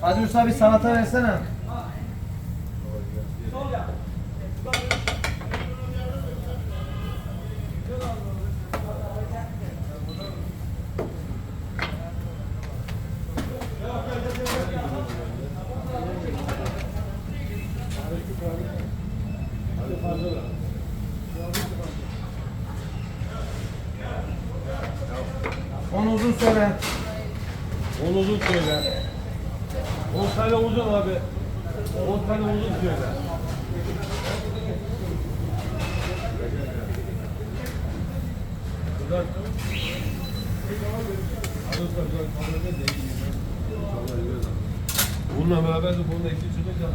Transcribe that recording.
Hadi Musa bir salata versene. Onu uzun söyle. On uzun söyle. 10 tane uzun abi. 10 tane uzun söyle. Buradan Bununla beraber de bununla iki çıkınca